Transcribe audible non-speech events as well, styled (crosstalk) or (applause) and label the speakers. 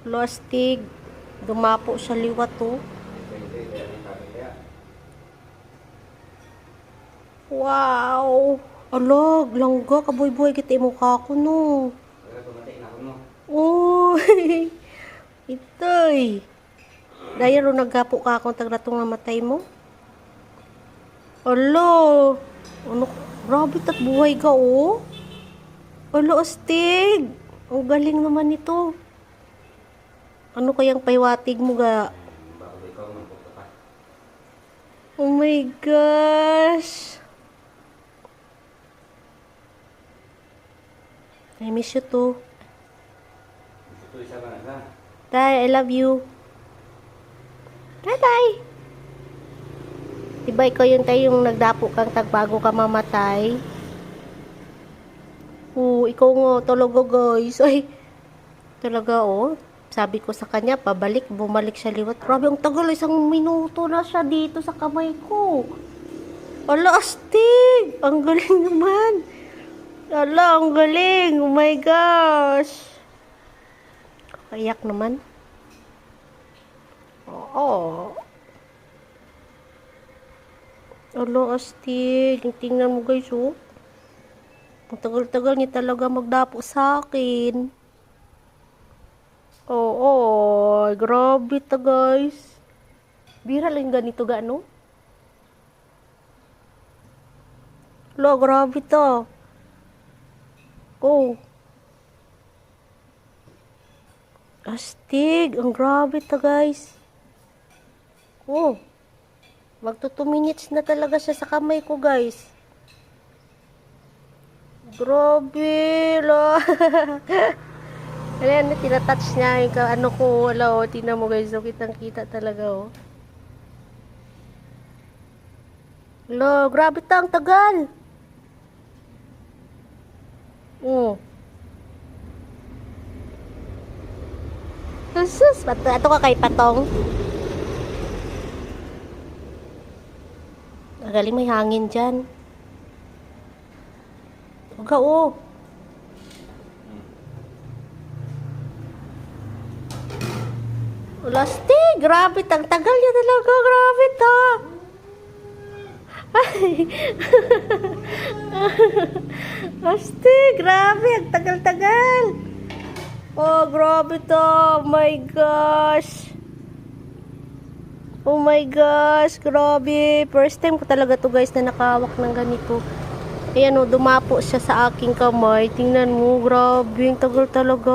Speaker 1: Plastic. Dumapo sa liwat to. Wow! Alag, langga, kaboy-boy kita yung mukha ko no. Uy! (laughs) Itoy! Dahil ro naggapo ka akong tagratong namatay mo? Alo! Ano, grabe tat buhay ka oh. Alo, astig! Ang galing naman nito. Ano kayang paiwatig mo ga? Oh my gosh! I miss you too. Tay, I love you. Bye-bye! Diba ikaw yung tayo yung nagdapo kang tagbago ka mamatay? Oo, ikaw nga talaga guys. (laughs) Ay, talaga oh. Sabi ko sa kanya, pabalik, bumalik siya liwat. Grabe, ang tagal, isang minuto na siya dito sa kamay ko. Ala, astig! Ang galing (laughs) naman. Ala, ang galing. Oh my gosh. Kayak naman. Oo. Ala, astig. Tingnan mo guys, oh. Ang tagal-tagal niya talaga magdapo sa akin. Oo, grabe ta guys. Bira lang ganito ga, no? Lo, grabe to. Oh. Astig. Ang grabe ta guys. Oh. Magto 2 minutes na talaga siya sa kamay ko guys. Grabe la. (laughs) Ayan, tinatouch niya yung ka- ano ko, wala oh, tingnan mo guys, oh, kitang kita talaga oh. Lo, grabe ta, ang tagal. Oh. Sus, pat ato ka kay Patong. Magaling may hangin dyan. Huwag oh. Lasti, grabe, tang tagal niya talaga, grabe ta. Ay. (laughs) Asti, grabe, ang tagal-tagal. Oh, grabe to. Oh my gosh. Oh my gosh, grabe. First time ko talaga to guys na nakawak ng ganito. Ayan o, dumapo siya sa aking kamay. Tingnan mo, grabe, ang tagal talaga.